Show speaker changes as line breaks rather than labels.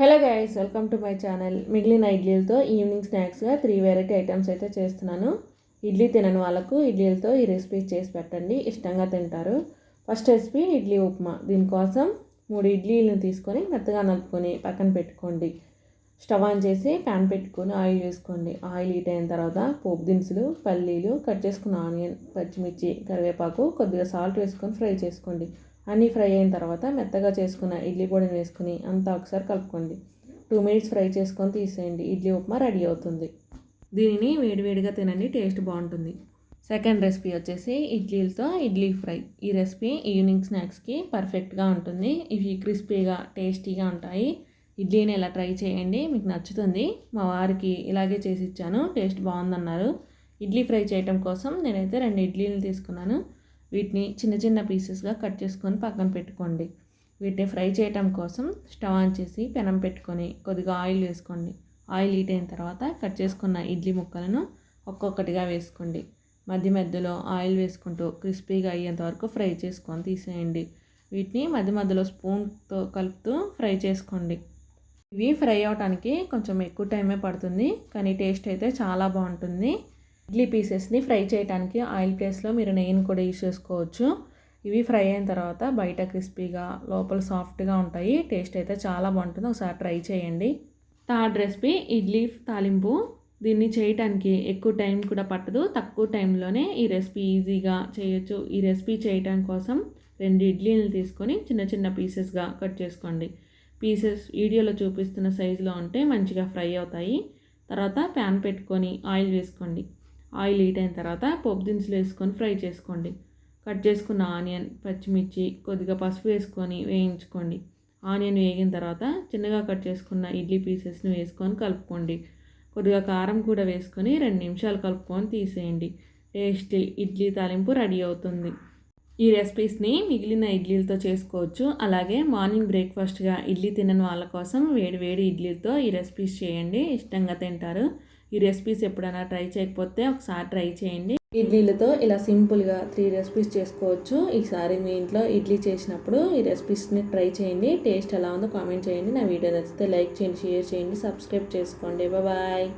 Hello guys welcome to my channel మిగిలిన ఇడ్లీలతో evening స్నాక్స్గా త్రీ వెరైటీ ఐటమ్స్ అయితే చేస్తున్నాను. ఇడ్లీ తినని వాళ్ళకు ఇడ్లీలతో ఈ రెసిపీ చేసి పెట్టండి. ఇష్టంగా తింటారు. First recipe idli upma. దీనికోసం మూడు ఇడ్లీలను తీసుకొని మెత్తగా నలుపుకొని పక్కన పెట్టుకోండి. స్టవ్ ఆన్ చేసి ప్యాన్ పెట్టుకొని ఆయిల్ వేసుకోండి. ఆయిల్ హీట్ అయిన తర్వాత పోపు దినుసులు పల్లీలు కట్ చేసుకున్న ఆనియన్ పచ్చిమిర్చి కరివేపాకు కొద్దిగా సాల్ట్ వేసుకొని ఫ్రై చేసుకోండి. అన్నీ ఫ్రై అయిన తర్వాత మెత్తగా చేసుకున్న ఇడ్లీ పొడిని వేసుకుని అంతా ఒకసారి కలుపుకోండి. టూ మినిట్స్ ఫ్రై చేసుకొని తీసేయండి. ఇడ్లీ ఉప్మా రెడీ అవుతుంది. దీనిని వేడివేడిగా తినండి. టేస్ట్ బాగుంటుంది. సెకండ్ రెసిపీ వచ్చేసి ఇడ్లీలతో ఇడ్లీ ఫ్రై. ఈ రెసిపీ ఈవినింగ్ స్నాక్స్కి పర్ఫెక్ట్గా ఉంటుంది. ఇవి క్రిస్పీగా టేస్టీగా ఉంటాయి. ఇడ్లీని ఇలా ట్రై చేయండి మీకు నచ్చుతుంది. మా వారికి ఇలాగే చేసి ఇచ్చాను టేస్ట్ బాగుందన్నారు. ఇడ్లీ ఫ్రై చేయటం కోసం నేనైతే రెండు ఇడ్లీలు తీసుకున్నాను. వీటిని చిన్న చిన్న పీసెస్గా కట్ చేసుకొని పక్కన పెట్టుకోండి. వీటిని ఫ్రై చేయటం కోసం స్టవ్ ఆన్ చేసి పెనం పెట్టుకొని కొద్దిగా ఆయిల్ వేసుకోండి. ఆయిల్ హీట్ అయిన తర్వాత కట్ చేసుకున్న ఇడ్లీ ముక్కలను ఒక్కొక్కటిగా వేసుకోండి. మధ్య మధ్యలో ఆయిల్ వేసుకుంటూ క్రిస్పీగా అయ్యేంత వరకు ఫ్రై చేసుకొని తీసేయండి. వీటిని మధ్య మధ్యలో స్పూన్తో కలుపుతూ ఫ్రై చేసుకోండి. ఇవి ఫ్రై అవడానికి కొంచెం ఎక్కువ టైమే పడుతుంది కానీ టేస్ట్ అయితే చాలా బాగుంటుంది. ఇడ్లీ పీసెస్ని ఫ్రై చేయడానికి ఆయిల్ ప్లేస్లో మీరు నెయ్యిని కూడా యూస్ చేసుకోవచ్చు. ఇవి ఫ్రై అయిన తర్వాత బయట క్రిస్పీగా లోపల సాఫ్ట్గా ఉంటాయి. టేస్ట్ అయితే చాలా బాగుంటుంది. ఒకసారి ట్రై చేయండి. థర్డ్ రెసిపీ ఇడ్లీ తాలింపు. దీన్ని చేయటానికి ఎక్కువ టైం కూడా పట్టదు. తక్కువ టైంలోనే ఈ రెసిపీ ఈజీగా చేయొచ్చు. ఈ రెసిపీ చేయటం కోసం రెండు ఇడ్లీలు తీసుకొని చిన్న చిన్న పీసెస్గా కట్ చేసుకోండి. పీసెస్ వీడియోలో చూపిస్తున్న సైజులో ఉంటే మంచిగా ఫ్రై అవుతాయి. తర్వాత ప్యాన్ పెట్టుకొని ఆయిల్ వేసుకోండి. ఆయిల్ హీట్ అయిన తర్వాత పోపు దినుసులు వేసుకొని ఫ్రై చేసుకోండి. కట్ చేసుకున్న ఆనియన్ పచ్చిమిర్చి కొద్దిగా పసుపు వేసుకొని వేయించుకోండి. ఆనియన్ వేగిన తర్వాత చిన్నగా కట్ చేసుకున్న ఇడ్లీ పీసెస్ని వేసుకొని కలుపుకోండి. కొద్దిగా కారం కూడా వేసుకొని రెండు నిమిషాలు కలుపుకొని తీసేయండి. టేస్టీ ఇడ్లీ తాలింపు రెడీ అవుతుంది. ఈ రెసిపీస్ని మిగిలిన ఇడ్లీలతో చేసుకోవచ్చు. అలాగే మార్నింగ్ బ్రేక్ఫాస్ట్గా ఇడ్లీ తినని వాళ్ళ కోసం వేడి వేడి ఇడ్లీలతో ఈ రెసిపీస్ చేయండి. ఇష్టంగా తింటారు. ఈ రెసిపీస్ ఎప్పుడైనా ట్రై చేయకపోతే ఒకసారి ట్రై చేయండి. ఇడ్లీలతో ఇలా సింపుల్గా త్రీ రెసిపీస్ చేసుకోవచ్చు. ఈసారి మీ ఇంట్లో ఇడ్లీ చేసినప్పుడు ఈ రెసిపీస్ని ట్రై చేయండి. టేస్ట్ ఎలా ఉందో కామెంట్ చేయండి. నా వీడియో నచ్చితే లైక్ చేయండి షేర్ చేయండి సబ్స్క్రైబ్ చేసుకోండి. బాయ్